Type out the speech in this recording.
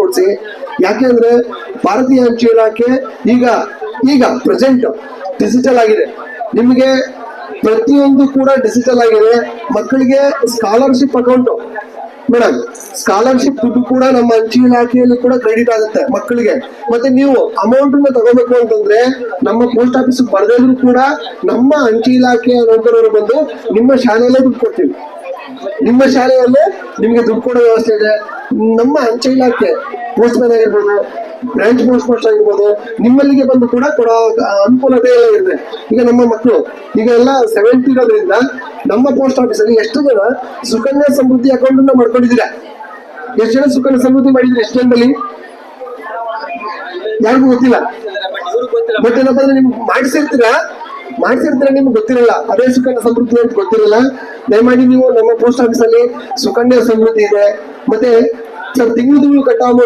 ಕೊಡ್ಸಿ. ಯಾಕೆಂದ್ರೆ ಭಾರತೀಯ ಅಂಚೆ ಇಲಾಖೆ ಈಗ ಈಗ ಪ್ರೆಸೆಂಟ್ ಡಿಜಿಟಲ್ ಆಗಿದೆ. ನಿಮಗೆ ಪ್ರತಿಯೊಂದು ಕೂಡ ಡಿಜಿಟಲ್ ಆಗಿದೆ. ಮಕ್ಕಳಿಗೆ ಸ್ಕಾಲರ್ಶಿಪ್ ಅಕೌಂಟ್ ಮೇಡಮ್ ಸ್ಕಾಲರ್ಶಿಪ್ ದುಡ್ಡು ಕೂಡ ನಮ್ಮ ಅಂಚೆ ಇಲಾಖೆಯಲ್ಲಿ ಕೂಡ ಕ್ರೆಡಿಟ್ ಆಗುತ್ತೆ ಮಕ್ಕಳಿಗೆ. ಮತ್ತೆ ನೀವು ಅಮೌಂಟ್ ತಗೋಬೇಕು ಅಂತಂದ್ರೆ ನಮ್ಮ ಪೋಸ್ಟ್ ಆಫೀಸ್ ಬರದಿದ್ರು ಕೂಡ ನಮ್ಮ ಅಂಚೆ ಇಲಾಖೆಯ ನೌಕರರು ಬಂದು ನಿಮ್ಮ ಶಾಲೆಯಲ್ಲೇ ದುಡ್ಡು ಕೊಡ್ತೀವಿ. ನಿಮ್ಮ ಶಾಲೆಯಲ್ಲೇ ನಿಮ್ಗೆ ದುಡ್ಡು ಕೊಡೋ ವ್ಯವಸ್ಥೆ ಇದೆ. ನಮ್ಮ ಅಂಚೆ ಇಲಾಖೆ ಪೋಸ್ಟ್ ಮ್ಯಾನ್ ಆಗಿರ್ಬೋದು ಬ್ರಾಂಚ್ ಪೋಸ್ಟ್ ಮಾಸ್ಟರ್ ಆಗಿರ್ಬೋದು ನಿಮ್ಮಲ್ಲಿಗೆ ಬಂದು ಕೂಡ ಕೊಡೋ ಅನುಕೂಲತೆ ಎಲ್ಲ ಇದೆ. ಈಗ ನಮ್ಮ ಮಕ್ಕಳು ಈಗ ಎಲ್ಲ ಸೆವೆಂಟಿ ಇರೋದ್ರಿಂದ ನಮ್ಮ ಪೋಸ್ಟ್ ಆಫೀಸ್ ಅಲ್ಲಿ ಎಷ್ಟು ಜನ ಸುಕನ್ಯಾ ಸಮೃದ್ಧಿ ಅಕೌಂಟ್ ಅನ್ನ ಮಾಡ್ಕೊಂಡಿದ್ದೀರಾ? ಎಷ್ಟು ಜನ ಸುಕನ್ಯಾ ಸಮೃದ್ಧಿ ಮಾಡಿದ್ರೆ ಎಷ್ಟು ಜನದಲ್ಲಿ ಯಾರಿಗೂ ಗೊತ್ತಿಲ್ಲ. ಬಟ್ ಏನಪ್ಪ ಅಂದ್ರೆ ನಿಮ್ಗೆ ಮಾಡಿಸಿರ್ತೀರಾ? ಮಾಡಿಸಿರ್ತೀರಾ ನಿಮ್ಗೆ ಗೊತ್ತಿರಲ್ಲ? ಅದೇ ಸುಕನ್ಯಾ ಸಮೃದ್ಧಿ ಅಂತ ಗೊತ್ತಿರಲ್ಲ? ದಯಮಾಡಿ ನೀವು ನಮ್ಮ ಪೋಸ್ಟ್ ಆಫೀಸ್ ಅಲ್ಲಿ ಸುಕನ್ಯಾ ಸಮೃದ್ಧಿ ಇದೆ. ಮತ್ತೆ ತಿಂಗಳು ತಿಂಗಳು ಕಟ್ಟಾವ